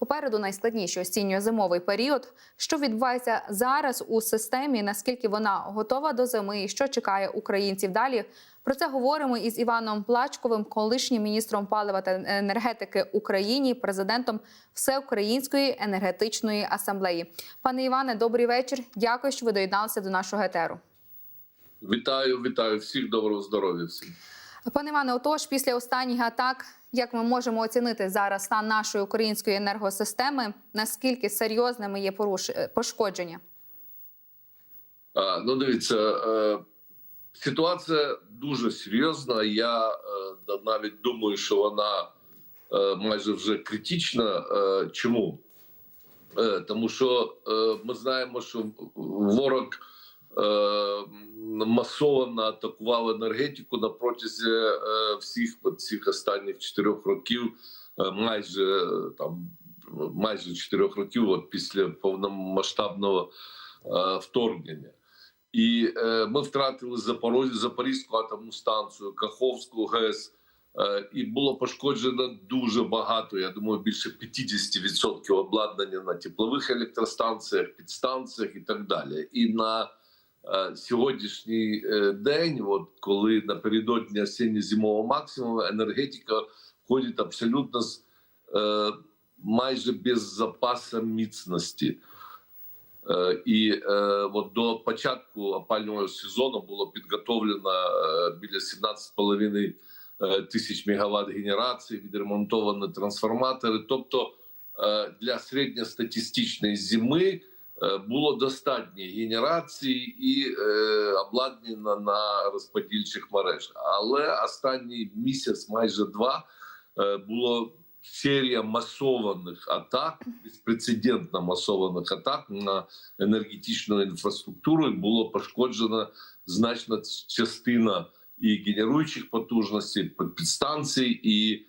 Попереду найскладніший осінньо-зимовий період. Що відбувається зараз у системі? Наскільки вона готова до зими? І що чекає українців далі? Про це говоримо із Іваном Плачковим, колишнім міністром палива та енергетики Україні, президентом Всеукраїнської енергетичної асамблеї. Пане Іване, добрий вечір. Дякую, що ви доєдналися до нашого етеру. Вітаю, вітаю всіх доброго здоров'я всім. Пане Іване, отож, після останніх атак, як ми можемо оцінити зараз стан нашої української енергосистеми, наскільки серйозними є поруш... пошкодження? А, ну, дивіться, е, ситуація дуже серйозна. Я е, навіть думаю, що вона е, майже вже критична. Е, чому? Е, тому що е, ми знаємо, що ворог е, масово атакував енергетику на протязі е, всіх цих останніх чотирьох років, е, майже там майже чотирьох років, от після повномасштабного е, вторгнення. І ми втратили Запорозь, Запорізьку атомну станцію, Каховську ГЕС, і було пошкоджено дуже багато. Я думаю, більше 50% обладнання на теплових електростанціях, підстанціях і так далі. І на сьогоднішній е, день, от коли напередодні осінньо-зимового максимуму, енергетика входить абсолютно з е, майже без запасу міцності. Е, І е, от до початку опалювального сезону було підготовлено е, біля 17,5 е, тисяч мегаватт генерації, відремонтовані трансформатори. Тобто е, для середньостатистичної зими е, було достатньо генерації і е, обладнання на розподільчих мереж. Але останній місяць, майже два, е, було серія масованих атак, безпрецедентно масованих атак на енергетичну інфраструктуру. І було пошкоджена значна частина і генеруючих потужностей, підстанцій, і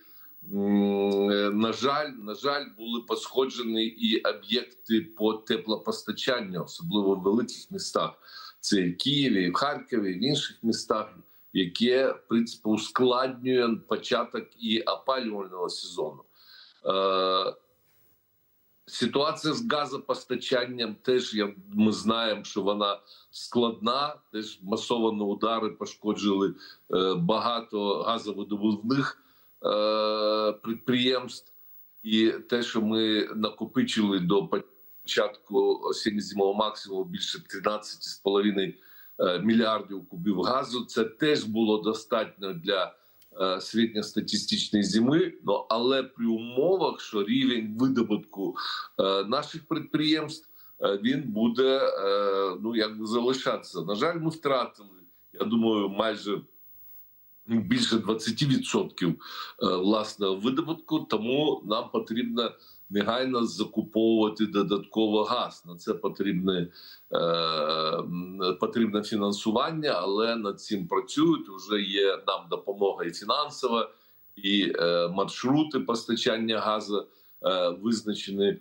на жаль, на жаль, були пошкоджені і об'єкти по теплопостачанню, особливо в великих містах. Це і Києві, і в Харкові, і в інших містах яке в принципі ускладнює початок і опалювального сезону. Е, Ситуація з газопостачанням теж я, ми знаємо, що вона складна. Теж масовані удари пошкоджили е, багато газовидобувних е, підприємств, і те, що ми накопичили до початку осінньо-зимового максимуму більше 13,5 е, мільярдів кубів газу. Це теж було достатньо для е, середньостатистичної зими. Ну але при умовах, що рівень видобутку е, наших підприємств е, він буде е, ну якби залишатися. На жаль, ми втратили. Я думаю, майже більше 20% е, власного видобутку, тому нам потрібно негайно закуповувати додатково газ. На це потрібне, е, потрібне фінансування, але над цим працюють. Вже є нам допомога і фінансова, і е, маршрути постачання газу е, визначені.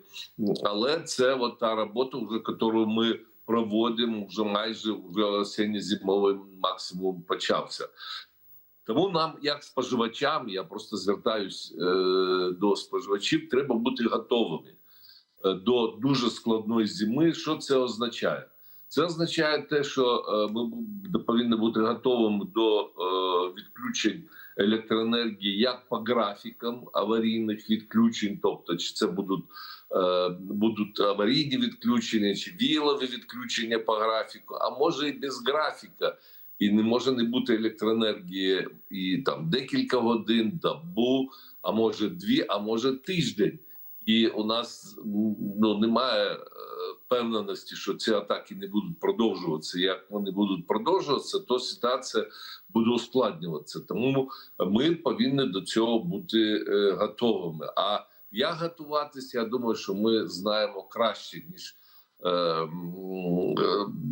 Але це от та робота, вже яку ми проводимо вже майже вже осінньо-зимовий максимум почався. Тому нам, як споживачам, я просто звертаюсь е, до споживачів, треба бути готовими е, до дуже складної зими. Що це означає? Це означає те, що е, ми повинні бути готовими до е, відключень електроенергії як по графікам аварійних відключень, тобто чи це будуть, будуть аварійні відключення, чи вілові відключення по графіку, а може і без графіка і не може не бути електроенергії і там декілька годин, добу, а може дві, а може тиждень. І у нас ну немає е, впевненості, що ці атаки не будуть продовжуватися. Як вони будуть продовжуватися, то ситуація буде ускладнюватися. Тому ми повинні до цього бути е, готовими. А як готуватися, я думаю, що ми знаємо краще ніж е, е,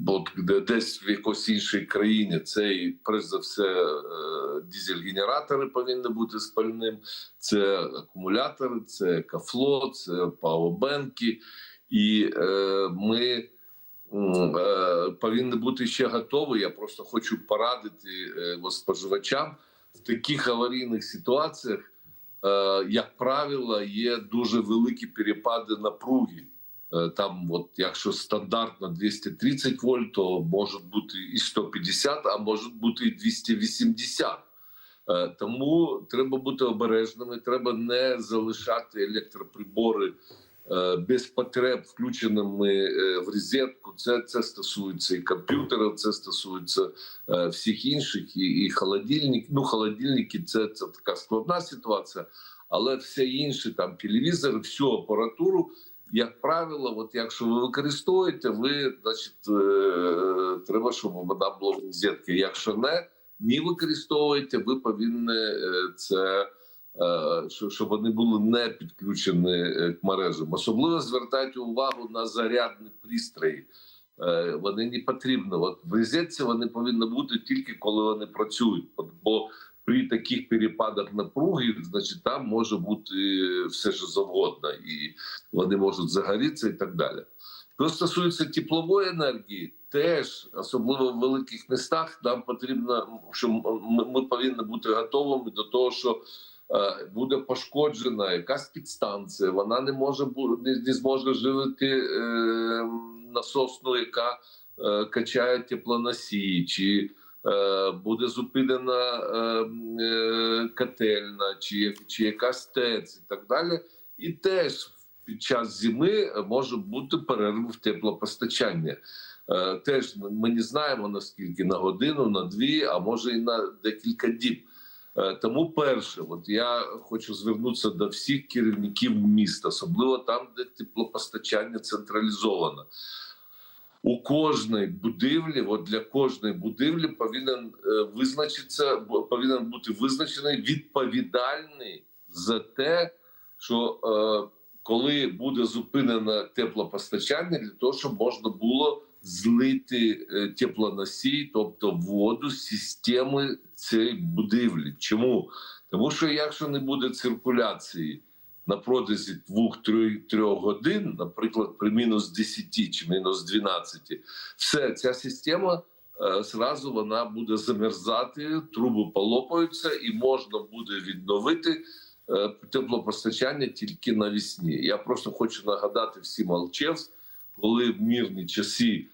бо десь в якійсь іншій країні це перш за все е, дизель-генератори повинні бути спальним, це акумулятори, це кафло, це пауербенки. І е, ми е, повинні бути ще готові. Я просто хочу порадити споживачам в таких аварійних ситуаціях як правило, є дуже великі перепади напруги. Е, Там, от якщо стандартно 230 вольт, то можуть бути і 150, а можуть бути і 280. Е, Тому треба бути обережними. Треба не залишати електроприбори е, без потреб включеними в розетку. Це, це стосується і комп'ютерів, це стосується всіх інших, і, і холодильник. Ну, холодильники це, це така складна ситуація, але все інше, там телевізори, всю апаратуру. Як правило, от якщо ви використовуєте, ви значить е, треба, щоб вона була в розетці. Якщо не, не використовуєте, ви повинні е, це е, що- щоб вони були не підключені к мережам. Особливо звертайте увагу на зарядні пристрої. Вони не потрібні. От в розетці вони повинні бути тільки коли вони працюють. Бо при таких перепадах напруги, значить, там може бути все що завгодно, і вони можуть загорітися і так далі. Що стосується теплової енергії, теж особливо в великих містах, нам потрібно, що ми, повинні бути готовими до того, що е, буде пошкоджена якась підстанція, вона не може не, зможе живити е, насосну, яка е, качає теплоносії, чи е, буде зупинена е, е, котельна, чи, чи якась ТЕЦ і так далі. І теж під час зими може бути перерва в теплопостачання. Е, Теж ми не знаємо наскільки на годину, на дві, а може і на декілька діб. Е, Тому перше, от я хочу звернутися до всіх керівників міста, особливо там, де теплопостачання централізовано. У кожній будівлі, от для кожної будівлі повинен е, визначитися, повинен бути визначений відповідальний за те, що е, коли буде зупинено теплопостачання, для того, щоб можна було злити е, теплоносій, тобто воду з системи цієї будівлі. Чому? Тому що якщо не буде циркуляції на протязі 2-3 годин, наприклад, при мінус 10 чи мінус 12, все ця система е, зразу вона буде замерзати, труби полопаються, і можна буде відновити е, теплопостачання тільки навесні. Я просто хочу нагадати всім Алчевськ, коли в мирні часи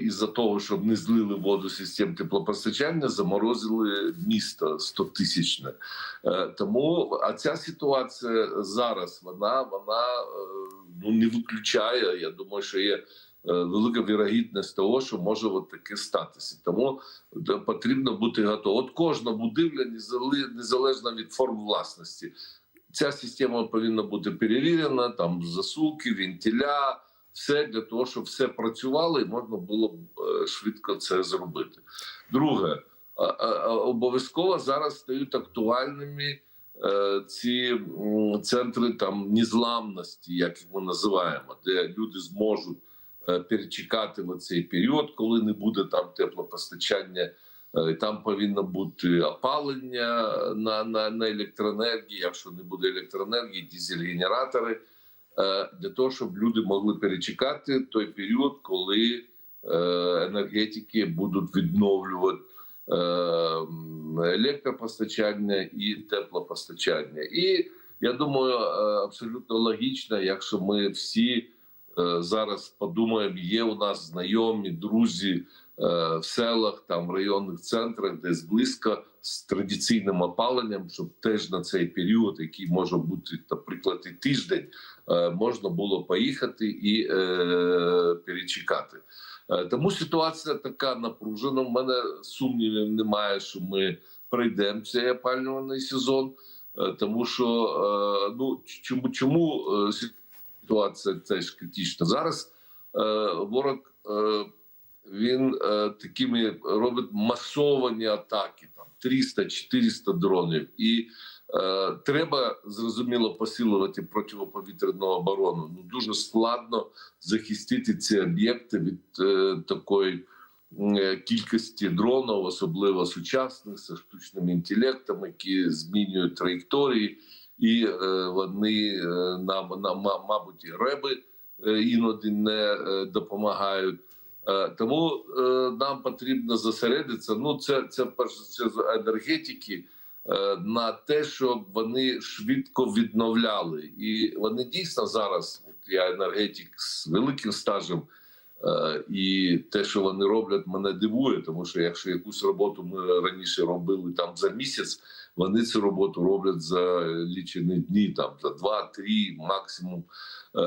із-за того, щоб не злили воду систем теплопостачання, заморозили місто 100 тисячне. Е, Тому а ця ситуація зараз вона вона е, ну не виключає. Я думаю, що є е, велика вірогідність того, що може от таке статися. Тому е, потрібно бути готовим. От кожна будівля незалежно від форм власності. Ця система повинна бути перевірена, там засулки, вентиля, все для того, щоб все працювало і можна було б е, швидко це зробити. Друге, обов'язково зараз стають актуальними е, ці центри там незламності, як ми називаємо, де люди зможуть е, перечекати в цей період, коли не буде там теплопостачання. Там повинно бути опалення на, на, на електроенергії. Якщо не буде електроенергії, дизель-генератори для того, щоб люди могли перечекати той період, коли е, енергетики будуть відновлювати е, електропостачання і теплопостачання. І я думаю, е, абсолютно логічно, якщо ми всі е, зараз подумаємо, є у нас знайомі, друзі е, в селах, там в районних центрах, десь близько з традиційним опаленням, щоб теж на цей період, який може бути, наприклад, і тиждень, е, можна було поїхати і е, перечекати. Е, Тому ситуація така напружена. У мене сумнівів немає, що ми пройдемо цей опалювальний сезон, Е, тому що е, ну чому чому е, ситуація теж критична зараз? е, Ворог е, він е, такими робить масовані атаки, там 300-400 дронів, і е, треба зрозуміло посилювати протиповітряну оборону. Ну дуже складно захистити ці об'єкти від е, такої е, кількості дронів, особливо сучасних зі штучним інтелектом, які змінюють траєкторії, і е, вони е, нам, нам ма- мабуть, і реби е, іноді не допомагають. Е, Тому е, нам потрібно зосередитися. Ну, це це перш це з енергетики. е, на те, щоб вони швидко відновляли. І вони дійсно зараз. От я енергетик з великим стажем. І те, що вони роблять, мене дивує, тому що якщо якусь роботу ми раніше робили там за місяць, вони цю роботу роблять за лічені дні, там за два-три, максимум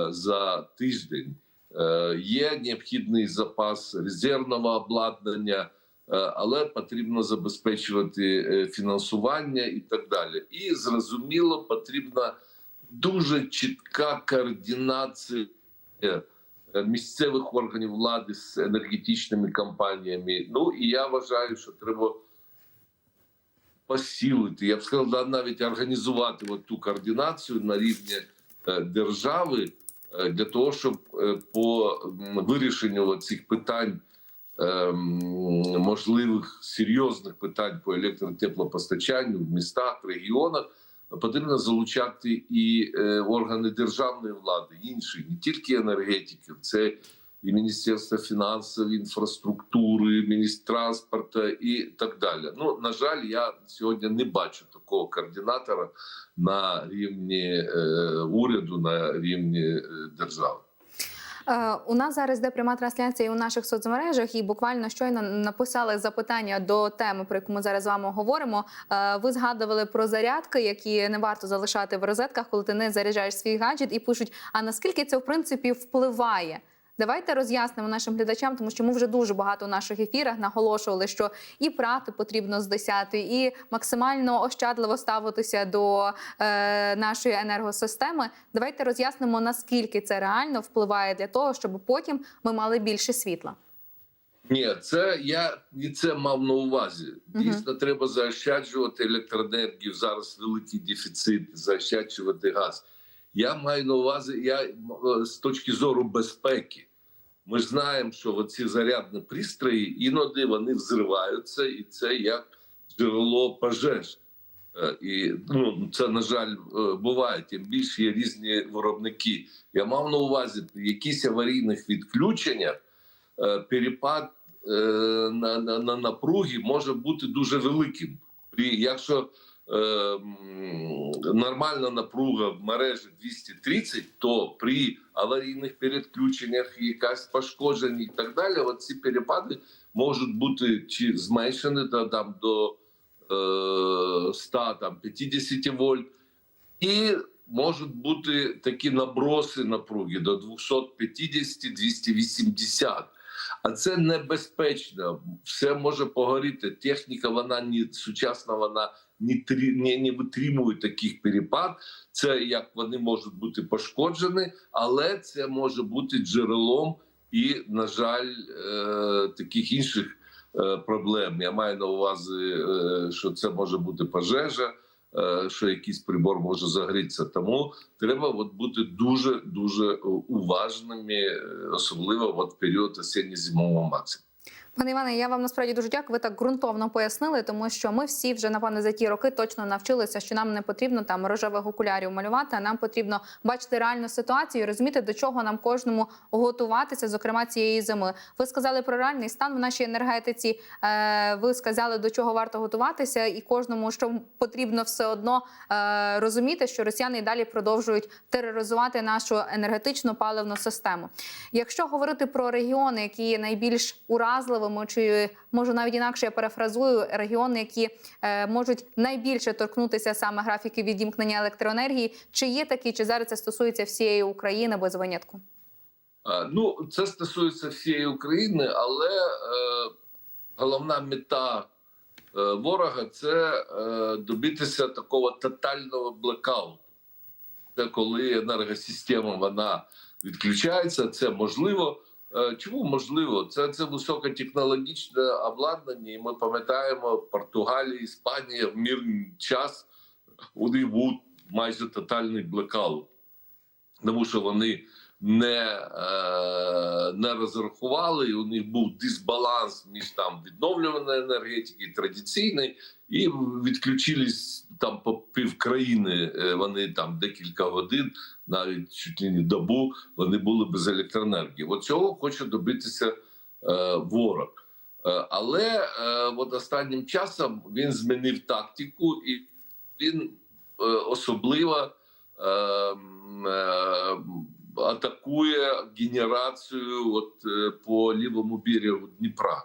за тиждень. Е, Є необхідний запас резервного обладнання, е, але потрібно забезпечувати е, фінансування і так далі. І зрозуміло, потрібна дуже чітка координація місцевих органів влади з енергетичними компаніями. Ну і я вважаю, що треба посілити. Я б сказав, навіть організувати от ту координацію на рівні держави для того, щоб е, по вирішенню цих питань. ем, Можливих серйозних питань по електротеплопостачанню в містах, регіонах потрібно залучати і е, органи державної влади, інші, не тільки енергетиків, це і Міністерство фінансів, інфраструктури, міністр транспорту і так далі. Ну на жаль, я сьогодні не бачу такого координатора на рівні е, уряду, на рівні е, держави. Е, У нас зараз йде пряма трансляція у наших соцмережах, і буквально щойно написали запитання до теми, про яку ми зараз з вами говоримо. Ви згадували про зарядки, які не варто залишати в розетках, коли ти не заряджаєш свій гаджет, і пишуть: а наскільки це в принципі впливає? Давайте роз'яснимо нашим глядачам, тому що ми вже дуже багато в наших ефірах наголошували, що і прати потрібно з 10, і максимально ощадливо ставитися до е, нашої енергосистеми. Давайте роз'яснимо, наскільки це реально впливає для того, щоб потім ми мали більше світла. Ні, це я і це мав на увазі. Дійсно, треба заощаджувати електроенергію. Зараз великий дефіцит, заощаджувати газ. Я маю на увазі, я е, з точки зору безпеки. Ми ж знаємо, що ці зарядні пристрої іноді вони взриваються, і це як джерело пожеж. Е, І ну це на жаль е, буває. Тим більше є різні виробники. Я мав на увазі якісь аварійних відключеннях е, перепад на, на, на напруги може бути дуже великим. Якщо нормальна напруга в мережі 230, то при аварійних передключеннях якась пошкодження і так далі, от ці перепади можуть бути чи зменшені та, там, до е, 100, там, 50 вольт, і можуть бути такі наброси напруги до 250-280. А це небезпечно. Все може погоріти. Техніка, вона не сучасна, вона не, не, не витримує таких перепад. Це як вони можуть бути пошкоджені, але це може бути джерелом і, на жаль, е, таких інших е, проблем. Я маю на увазі, е, що це може бути пожежа, е, що якийсь прибор може загорітися. Тому треба от бути дуже дуже уважними, е, особливо в період осінньо-зимового максимуму. Пане Іване, я вам насправді дуже дякую. Ви так ґрунтовно пояснили, тому що ми всі вже напевне за ті роки точно навчилися, що нам не потрібно там рожевих окулярів малювати. а Нам потрібно бачити реальну ситуацію, розуміти, до чого нам кожному готуватися, зокрема цієї зими. Ви сказали про реальний стан в нашій енергетиці. Е, Ви сказали, до чого варто готуватися, і кожному, що потрібно все одно е, розуміти, що росіяни і далі продовжують тероризувати нашу енергетичну паливну систему. Якщо говорити про регіони, які найбільш уразливими, чи можу навіть інакше я перефразую регіони, які е, можуть найбільше торкнутися саме графіки відімкнення електроенергії, чи є такі, чи зараз це стосується всієї України без винятку? Ну, це стосується всієї України, але е, головна мета е, ворога це е, добитися такого тотального блекауту. Це коли енергосистема вона відключається, це можливо. Е, Чому можливо? Це, це високотехнологічне обладнання, і ми пам'ятаємо Португалія, Іспанія в мирний час у них був майже тотальний блекаут, тому що вони не, е, не розрахували, і у них був дисбаланс між там відновлюваною енергетикою традиційною, і відключились там по пів країни. е, Вони там декілька годин, навіть чуть не добу, вони були без електроенергії. От цього хоче добитися е, ворог. Е, Але е, от останнім часом він змінив тактику і він е, особливо е, е, атакує генерацію от, е, по лівому берегу Дніпра.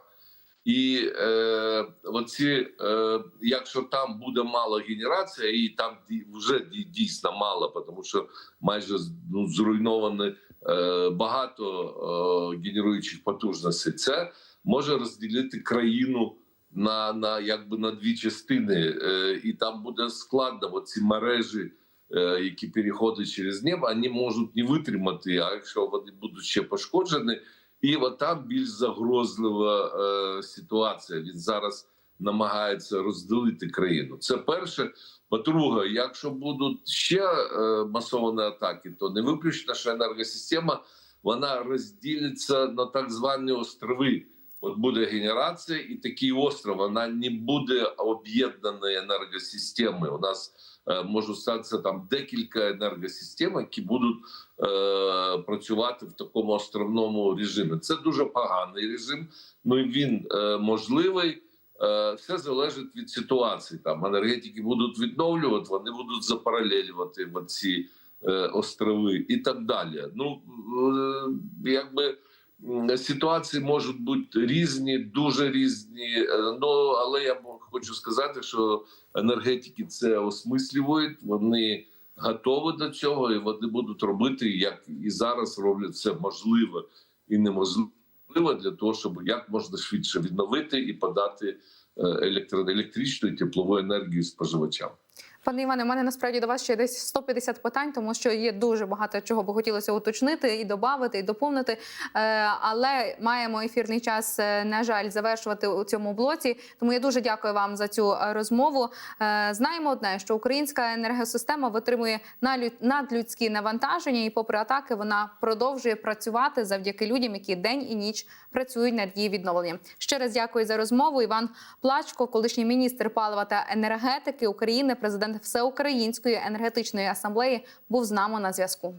І е, оці, е, якщо там буде мало генерація, і там вже ді- дійсно мало, тому що майже ну, зруйновано е, багато е, генеруючих потужностей, це може розділити країну на, на якби на дві частини, е, і там буде складно. Бо ці мережі, е, які переходять через небо, вони можуть не витримати. А якщо вони будуть ще пошкоджені, і от там більш загрозлива е, ситуація. Він зараз намагається розділити країну. Це перше. По-друге, якщо будуть ще е, масовані атаки, то не виключно, що енергосистема вона розділиться на так звані острови. От буде генерація, і такий остров вона не буде об'єднаної енергосистеми. У нас е, можуть статися там декілька енергосистем, які будуть е, працювати в такому островному режимі. Це дуже поганий режим. Ну він е, можливий. Е, все залежить від ситуації. Там енергетики будуть відновлювати, вони будуть запаралелювати в ці острови і так далі. Ну якби ситуації можуть бути різні, дуже різні. Ну але я хочу сказати, що енергетики це осмислюють. Вони готові до цього, і вони будуть робити, як і зараз роблять все можливе і неможливе для того, щоб як можна швидше відновити і подати е, електричну і теплову енергію споживачам. Пане Іване, у мене насправді до вас ще десь 150 питань, тому що є дуже багато чого би хотілося уточнити і додати, і доповнити. Е, Але маємо ефірний час, е, на жаль, завершувати у цьому блоці. Тому я дуже дякую вам за цю е, розмову. Знаємо одне, що українська енергосистема витримує надлюдські навантаження, і попри атаки вона продовжує працювати завдяки людям, які день і ніч працюють над її відновленням. Ще раз дякую за розмову. Іван Плачко, колишній міністр палива та енергетики України, президент Всеукраїнської енергетичної асамблеї, був з нами на зв'язку.